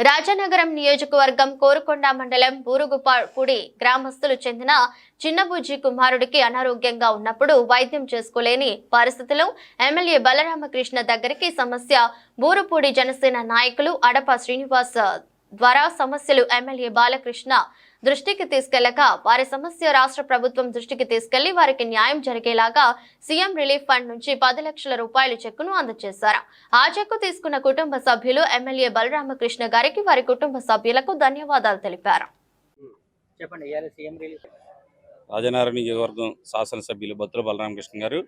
రాజానగరం నియోజకవర్గం కోరుకొండ మండలం బూరుగుపాపుడి గ్రామస్తులు చెందిన చిన్నబుజ్జి కుమారుడికి అనారోగ్యంగా ఉన్నప్పుడు వైద్యం చేసుకోలేని పరిస్థితిలో ఎమ్మెల్యే బలరామకృష్ణ దగ్గరికి సమస్య బూరుపూడి జనసేన నాయకులు అడప శ్రీనివాస్ ద్వారా సమస్యలు ఎమ్మెల్యే బాలకృష్ణ దృష్టికి తీసుకెళ్ళక వారి సమస్య రాష్ట్ర ప్రభుత్వం దృష్టికి తీసుకెళ్ళి వారికి న్యాయం జరిగేలాగా సీఎం రిలీఫ్ ఫండ్ నుంచి పది లక్షల రూపాయల చెక్కును అందజేశారు. ఆ చెక్కు తీసుకున్న కుటుంబ సభ్యులు ఎమ్మెల్యే బలరామకృష్ణ గారికి వారి కుటుంబ సభ్యులకు ధన్యవాదాలు తెలిపారు. చెప్పండి ఇవాళ సీఎం రిలీఫ్ రాజనారాయణ నియోజకవర్గం శాసనసభ్యులు బత్తుల బలరామకృష్ణ గారు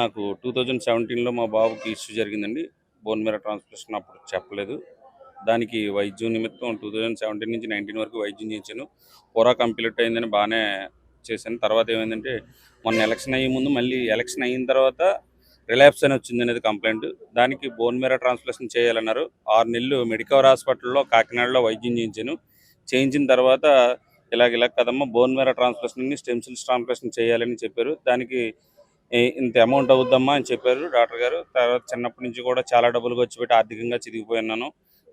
నాకు టూ థౌజండ్ సెవెంటీన్లో మా బాబుకి ఇష్యూ జరిగిందండి. బోన్ మీర ట్రాన్స్ప్లేషన్ అప్పుడు చెప్పలేదు. దానికి వైద్యం నిమిత్తం టూ థౌజండ్ సెవెంటీన్ నుంచి నైన్టీన్ వరకు వైద్యం చేశాను. పూరా కంప్లీట్ అయిందని బాగానే చేశాను. తర్వాత ఏమైందంటే మొన్న ఎలక్షన్ అయ్యే ముందు మళ్ళీ ఎలక్షన్ అయిన తర్వాత రిలాప్స్ అని వచ్చింది అనేది కంప్లైంట్. దానికి బోన్ మీర ట్రాన్స్ప్లేషన్ చేయాలన్నారు. ఆరు నెలలు మెడికవర్ హాస్పిటల్లో కాకినాడలో వైద్యం చేయించాను. చేయించిన తర్వాత ఇలాగ ఇలా కదమ్మా బోన్ మేర ట్రాన్స్ప్లేషన్ స్టెమ్ సెల్స్ ట్రాన్స్ప్లేషన్ చేయాలని చెప్పారు. దానికి ఇంత అమౌంట్ అవుద్దమ్మా అని చెప్పారు డాక్టర్ గారు. తర్వాత చిన్నప్పటి నుంచి కూడా చాలా డబ్బులు ఖర్చు పెట్టి ఆర్థికంగా చిరిగిపోయినాను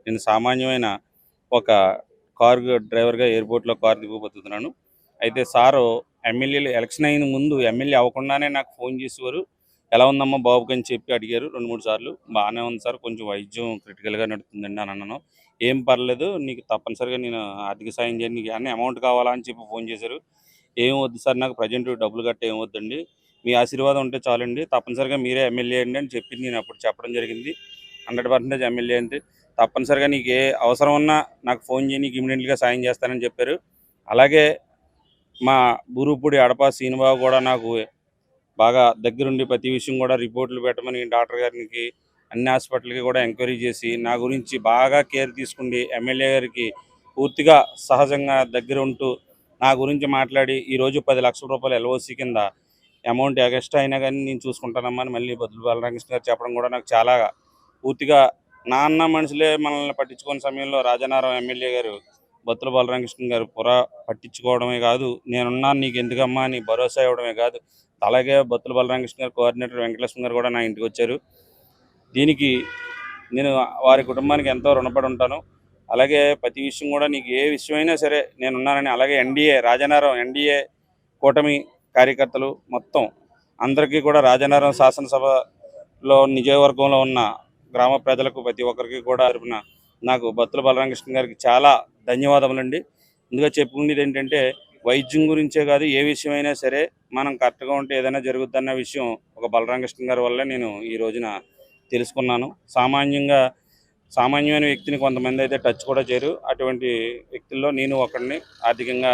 నేను సామాన్యమైన ఒక కార్ డ్రైవర్గా ఎయిర్పోర్ట్లో కార్ దిగుబోతున్నాను అయితే సారు ఎమ్మెల్యేలు ఎలక్షన్ అయిన ముందు ఎమ్మెల్యే అవ్వకుండానే నాకు ఫోన్ చేసేవారు. ఎలా ఉందమ్మా బాబుకి? అని చెప్పి అడిగారు రెండు మూడు సార్లు. బాగానే ఉంది సార్ కొంచెం వైద్యం క్రిటికల్గా నడుతుందండి అని అన్నాను. ఏం పర్లేదు నీకు తప్పనిసరిగా నేను ఆర్థిక సాయం చేయను నీకు అన్ని అమౌంట్ కావాలా? అని చెప్పి ఫోన్ చేశారు. ఏం వద్దు సార్ నాకు ప్రజెంట్ డబ్బులు గట్ట ఏం వద్దండి. మీ ఆశీర్వాదం ఉంటే చాలండి. తప్పనిసరిగా మీరే ఎమ్మెల్యే అండి అని చెప్పి నేను అప్పుడు చెప్పడం జరిగింది. హండ్రెడ్ పర్సెంటేజ్ ఎమ్మెల్యే అంటే తప్పనిసరిగా నీకు ఏ అవసరం ఉన్నా నాకు ఫోన్ చేయి నీకు ఇమీడియట్గా సాయం చేస్తానని చెప్పారు. అలాగే మా బూరుపూడి అడప సీనుబాబు కూడా నాకు బాగా దగ్గరుండి ప్రతి విషయం కూడా రిపోర్ట్లు పెట్టమని డాక్టర్ గారికి అన్ని హాస్పిటల్కి కూడా ఎంక్వైరీ చేసి నా గురించి బాగా కేర్ తీసుకుండి ఎమ్మెల్యే గారికి పూర్తిగా సహజంగా దగ్గర ఉంటూ నా గురించి మాట్లాడి ఈరోజు పది లక్షల రూపాయలు ఎల్ఓసి కింద అమౌంట్ ఎగస్ట్రా అయినా కానీ నేను చూసుకుంటానమ్మా అని మళ్ళీ బదులు బాలరామకృష్ణ గారు చెప్పడం కూడా నాకు చాలా పూర్తిగా నాన్న మనుషులే మనల్ని పట్టించుకునే సమయంలో రాజానారాయణ ఎమ్మెల్యే గారు బొత్తుల బాలరామకృష్ణ గారు పురా పట్టించుకోవడమే కాదు నేనున్నాను నీకు ఎందుకమ్మా అని భరోసా ఇవ్వడమే కాదు అలాగే బొత్తుల బాలరామకృష్ణ గారు కోఆర్డినేటర్ వెంకటలక్ష్మి గారు కూడా నా ఇంటికి వచ్చారు. దీనికి నేను వారి కుటుంబానికి ఎంతో రుణపడి ఉంటాను. అలాగే ప్రతి విషయం కూడా నీకు ఏ విషయమైనా సరే నేనున్నానని అలాగే ఎన్డీఏ రాజనారం ఎన్డీఏ కూటమి కార్యకర్తలు మొత్తం అందరికీ కూడా రాజనారం శాసనసభలో నియోజకవర్గంలో ఉన్న గ్రామ ప్రజలకు ప్రతి ఒక్కరికి కూడా తరపున నాకు బత్తుల బలరామకృష్ణ గారికి చాలా ధన్యవాదములండి. ఇందుగా చెప్పుకునేది ఏంటంటే వైద్యం గురించే కాదు ఏ విషయమైనా సరే మనం కరెక్ట్గా ఉంటే ఏదైనా జరుగుద్దన్న విషయం ఒక బలరామకృష్ణ గారి వల్ల నేను ఈ రోజున తెలుసుకున్నాను. సామాన్యంగా సామాన్యమైన వ్యక్తిని కొంతమంది అయితే టచ్ కూడా చేయరు. అటువంటి వ్యక్తుల్లో నేను ఒకడిని ఆర్థికంగా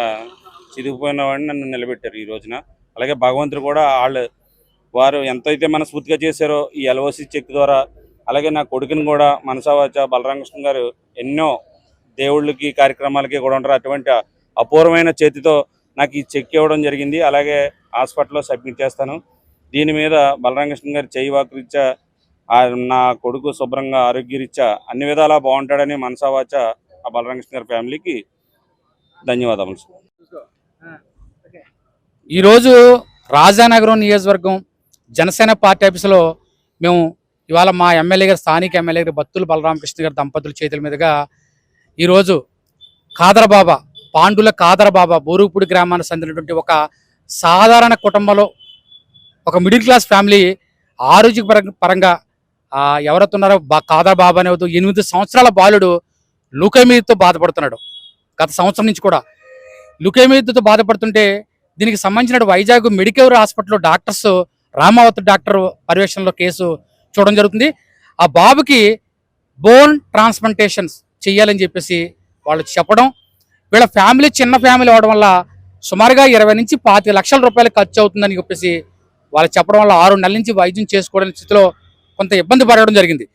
చిదిగిపోయిన వాడిని నన్ను నిలబెట్టారు ఈ రోజున. అలాగే భగవంతుడు కూడా వాళ్ళు వారు ఎంతైతే మన స్ఫూర్తిగా చేశారో ఈ ఎల్ఓసి చెక్ ద్వారా అలాగే నా కొడుకుని కూడా మనసావాచ బలరామకృష్ణ గారు ఎన్నో దేవుళ్ళకి కార్యక్రమాలకి కూడా ఉంటారు. అటువంటి అపూర్వమైన చేతితో నాకు ఈ చెక్ ఇవ్వడం జరిగింది. అలాగే హాస్పిటల్లో సబ్మిట్ చేస్తాను. దీని మీద బలరామకృష్ణ గారి చేయి వాకరీత్యా నా కొడుకు శుభ్రంగా ఆరోగ్యరీత్యా అన్ని విధాలా బాగుంటాడని మనసావాచ ఆ బలరామకృష్ణ గారి ఫ్యామిలీకి ధన్యవాదములు ఈరోజు రాజానగరం నియోజకవర్గం జనసేన పార్టీ ఆఫీసులో మేము ఇవాళ మా ఎమ్మెల్యే గారు స్థానిక ఎమ్మెల్యే గారు బత్తుల బలరామకృష్ణ గారి దంపతుల చేతుల మీదుగా ఈరోజు కాదరబాబా పాండుల కాదరబాబా బోరుపూడి గ్రామానికి చెందినటువంటి ఒక సాధారణ కుటుంబంలో ఒక మిడిల్ క్లాస్ ఫ్యామిలీ ఆరోగ్య పరంగా ఎవరైతున్నారో ఎవరైతే ఉన్నారో బా కాదరబాబా అనే ఎనిమిది సంవత్సరాల బాలుడు లుకేమీతో బాధపడుతున్నాడు. గత సంవత్సరం నుంచి కూడా లుకేమీతో బాధపడుతుంటే దీనికి సంబంధించిన వైజాగ్ మెడికవర్ హాస్పిటల్లో డాక్టర్స్ రామావతి డాక్టర్ పర్యవేక్షణలో కేసు చూడడం జరుగుతుంది. ఆ బాబుకి బోన్ ట్రాన్స్ప్లాంటేషన్స్ చేయాలని చెప్పేసి వాళ్ళు చెప్పడం వీళ్ళ ఫ్యామిలీ చిన్న ఫ్యామిలీ అవడం వల్ల సుమారుగా ఇరవై నుంచి పాతిక లక్షల రూపాయలు ఖర్చు అవుతుందని చెప్పేసి వాళ్ళు చెప్పడం వల్ల ఆరు నెలల నుంచి వైద్యం చేసుకోవడానికి స్థితిలో కొంత ఇబ్బంది పడడం జరిగింది.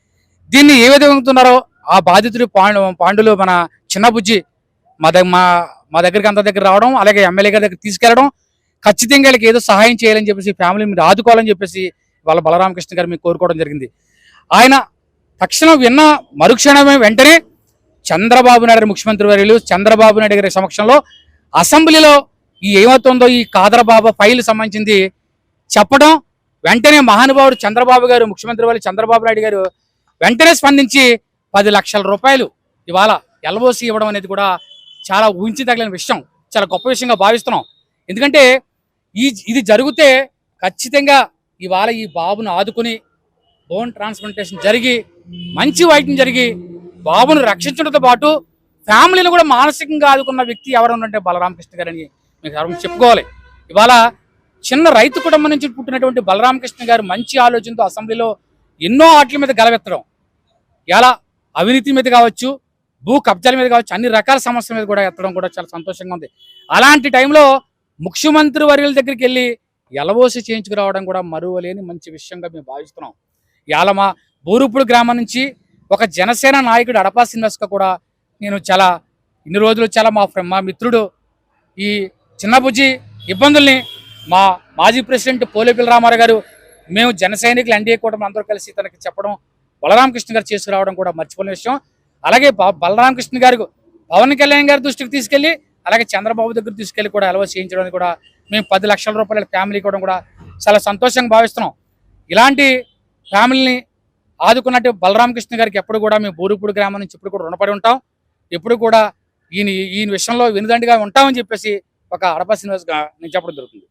దీన్ని ఏ విధంగా ఉన్నారో ఆ బాధితుడు పాండు పాండులు మన చిన్న బుజ్జి మా దగ్గర మా మా దగ్గరికి అంత దగ్గర రావడం అలాగే ఎమ్మెల్యే గారి దగ్గర తీసుకెళ్ళడం ఖచ్చితంగా వీళ్ళకి ఏదో సహాయం చేయాలని చెప్పేసి ఫ్యామిలీ మీరు ఆదుకోవాలని చెప్పేసి వాళ్ళ బలరామకృష్ణ గారు మీకు కోరుకోవడం జరిగింది. ఆయన తక్షణం విన్న మరుక్షణమే వెంటనే చంద్రబాబు నాయుడు ముఖ్యమంత్రి వర్యులు చంద్రబాబు నాయుడు గారి సమక్షంలో అసెంబ్లీలో ఈ ఏమవుతుందో ఈ కాదరబాబు ఫైల్ సంబంధించింది చెప్పడం వెంటనే మహానుభావుడు చంద్రబాబు గారు ముఖ్యమంత్రి వారి చంద్రబాబు నాయుడు గారు వెంటనే స్పందించి పది లక్షల రూపాయలు ఇవాళ ఎల్ఓసి ఇవ్వడం అనేది కూడా చాలా ఊహించదగిన విషయం. చాలా గొప్ప విషయంగా భావిస్తున్నాం. ఎందుకంటే ఈ ఇది జరిగితే ఖచ్చితంగా ఇవాళ ఈ బాబును ఆదుకుని బోన్ ట్రాన్స్ప్లాంటేషన్ జరిగి మంచి వైద్యం జరిగి బాబును రక్షించడంతో పాటు ఫ్యామిలీని కూడా మానసికంగా ఆదుకున్న వ్యక్తి ఎవరు ఉన్నంటే బలరామకృష్ణ గారని మీకు ఎవరు చెప్పుకోవాలి. ఇవాళ చిన్న రైతు కుటుంబం నుంచి పుట్టినటువంటి బలరామకృష్ణ గారు మంచి ఆలోచనతో అసెంబ్లీలో ఎన్నో ఆటల మీద గలవెత్తడం. ఎలా అవినీతి మీద కావచ్చు భూ కబ్జాల మీద కావచ్చు అన్ని రకాల సమస్యల మీద కూడా ఎత్తడం కూడా చాలా సంతోషంగా ఉంది. అలాంటి టైంలో ముఖ్యమంత్రి వర్యుల దగ్గరికి వెళ్ళి ఎలవోసి చేయించుకురావడం కూడా మరువలేని మంచి విషయంగా మేము భావిస్తున్నాం. ఇవాళ మా బూరుపుడు గ్రామం నుంచి ఒక జనసేన నాయకుడు అడపా శ్రీనివాస్గా కూడా నేను చాలా ఇన్ని రోజులు చాలా మా ఫ్రెండ్ మా మిత్రుడు ఈ చిన్నబుజ్జి ఇబ్బందుల్ని మా మాజీ ప్రెసిడెంట్ పోలేపల్లి రామారావు గారు మేము జన సైనికులు ఎన్డీఏ కూటమి అందరూ కలిసి తనకి చెప్పడం బలరామకృష్ణ గారు చేసుకురావడం కూడా మర్చిపోయిన విషయం. అలాగే బలరామకృష్ణ గారు పవన్ కళ్యాణ్ గారి దృష్టికి తీసుకెళ్ళి అలాగే చంద్రబాబు దగ్గర తీసుకెళ్ళి కూడా అలవ చేయించడానికి కూడా మేము పది లక్షల రూపాయల ఫ్యామిలీ కూడా కూడా చాలా సంతోషంగా భావిస్తున్నాం. ఇలాంటి ఫ్యామిలీని ఆదుకున్నట్టు బలరామకృష్ణ గారికి ఎప్పుడు కూడా మేము బూరుపూడి గ్రామం నుంచి ఇప్పుడు కూడా రుణపడి ఉంటాం. ఎప్పుడు కూడా ఈయన ఈయన విషయంలో వినుదండిగా ఉంటామని చెప్పేసి ఒక అడప శ్రీనివాస్గా నేను చెప్పడం జరుగుతుంది.